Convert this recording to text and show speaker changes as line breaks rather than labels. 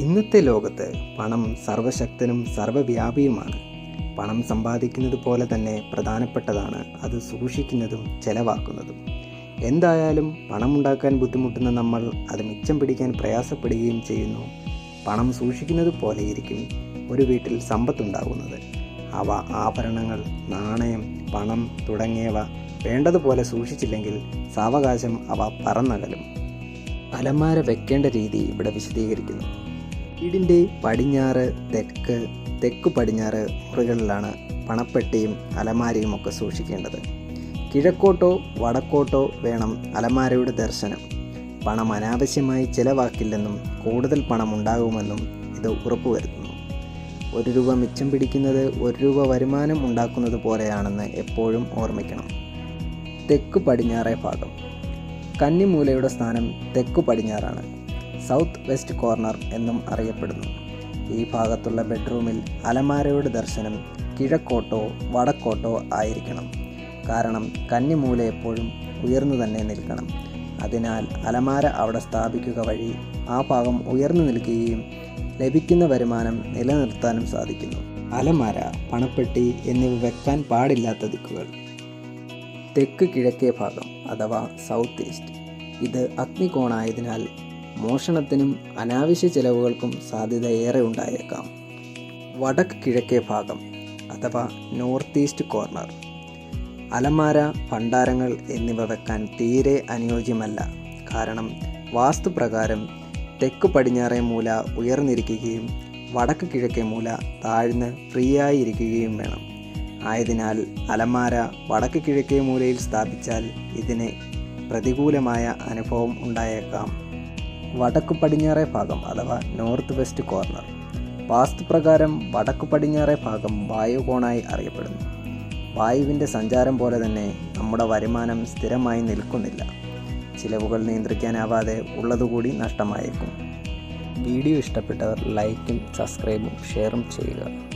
ഇന്നത്തെ ലോകത്ത് പണം സർവശക്തനും സർവവ്യാപിയുമാണ്. പണം സമ്പാദിക്കുന്നത് പോലെ തന്നെ പ്രധാനപ്പെട്ടതാണ് അത് സൂക്ഷിക്കുന്നതും ചെലവാക്കുന്നതും. എന്തായാലും പണമുണ്ടാക്കാൻ ബുദ്ധിമുട്ടുന്ന നമ്മൾ അത് മിച്ചം പിടിക്കാൻ പ്രയാസപ്പെടുകയും ചെയ്യുന്നു. പണം സൂക്ഷിക്കുന്നത് പോലെയിരിക്കും ഒരു വീട്ടിൽ സമ്പത്തുണ്ടാകുന്നത് അവ ആഭരണങ്ങൾ നാണയം പണം തുടങ്ങിയവ വേണ്ടതുപോലെ സൂക്ഷിച്ചില്ലെങ്കിൽ സാവകാശം അവ പറന്നകലും. അലമാര വെക്കേണ്ട രീതി ഇവിടെ വിശദീകരിക്കുന്നു. വീടിന്റെ പടിഞ്ഞാറ് തെക്ക് തെക്ക് പടിഞ്ഞാറ് മുറികളിലാണ് പണപ്പെട്ടിയും അലമാരയും ഒക്കെ സൂക്ഷിക്കേണ്ടത്. കിഴക്കോട്ടോ വടക്കോട്ടോ വേണം അലമാരയുടെ ദർശനം. പണം അനാവശ്യമായി ചിലവാക്കില്ലെന്നും കൂടുതൽ പണം ഉണ്ടാകുമെന്നും ഇത് ഉറപ്പുവരുത്തുന്നു. ഒരു രൂപ മിച്ചം പിടിക്കുന്നത് ഒരു രൂപ വരുമാനം ഉണ്ടാക്കുന്നത് പോലെയാണെന്ന് എപ്പോഴും ഓർമ്മിക്കണം. തെക്ക് പടിഞ്ഞാറേ ഭാഗം. കന്നിമൂലയുടെ സ്ഥാനം തെക്ക് പടിഞ്ഞാറാണ്. സൗത്ത് വെസ്റ്റ് കോർണർ എന്നും അറിയപ്പെടുന്നു. ഈ ഭാഗത്തുള്ള ബെഡ്റൂമിൽ അലമാരയുടെ ദർശനം കിഴക്കോട്ടോ വടക്കോട്ടോ ആയിരിക്കണം. കാരണം കന്നിമൂല എപ്പോഴും ഉയർന്നു തന്നെ നിൽക്കണം. അതിനാൽ അലമാര അവിടെ സ്ഥാപിക്കുക വഴി ആ ഭാഗം ഉയർന്നു നിൽക്കുകയും ലഭിക്കുന്ന വരുമാനം നിലനിർത്താനും സാധിക്കുന്നു. അലമാര പണപ്പെട്ടി എന്നിവ വെക്കാൻ പാടില്ലാത്ത ദിക്കുകൾ. തെക്ക് കിഴക്കേ ഭാഗം അഥവാ സൗത്ത് ഈസ്റ്റ്. ഇത് അഗ്നികോണായതിനാൽ മോഷണത്തിനും അനാവശ്യ ചെലവുകൾക്കും സാധ്യത ഏറെ ഉണ്ടായേക്കാം. വടക്ക് കിഴക്കേ ഭാഗം അഥവാ നോർത്ത് ഈസ്റ്റ് കോർണർ. അലമാര ഭണ്ഡാരങ്ങൾ എന്നിവ വെക്കാൻ തീരെ അനുയോജ്യമല്ല. കാരണം വാസ്തുപ്രകാരം തെക്ക് പടിഞ്ഞാറേ മൂല ഉയർന്നിരിക്കുകയും വടക്ക് കിഴക്കേ മൂല താഴ്ന്ന് ഫ്രീ ആയി ഇരിക്കുകയും വേണം. ആയതിനാൽ അലമാര വടക്ക് കിഴക്കേ മൂലയിൽ സ്ഥാപിച്ചാൽ ഇതിന് പ്രതികൂലമായ അനുഭവം ഉണ്ടായേക്കാം. വടക്ക് പടിഞ്ഞാറേ ഭാഗം അഥവാ നോർത്ത് വെസ്റ്റ് കോർണർ. വാസ്തുപ്രകാരം വടക്കു പടിഞ്ഞാറേ ഭാഗം വായുകോണായി അറിയപ്പെടുന്നു. വായുവിന്റെ സഞ്ചാരം പോലെ തന്നെ നമ്മുടെ വരുമാനം സ്ഥിരമായി നിൽക്കുന്നില്ല. ചിലവുകൾ നിയന്ത്രിക്കാനാവാതെ ഉള്ളതുകൂടി നഷ്ടമായേക്കും. വീഡിയോ ഇഷ്ടപ്പെട്ടവർ ലൈക്കും സബ്സ്ക്രൈബും ഷെയറും ചെയ്യുക.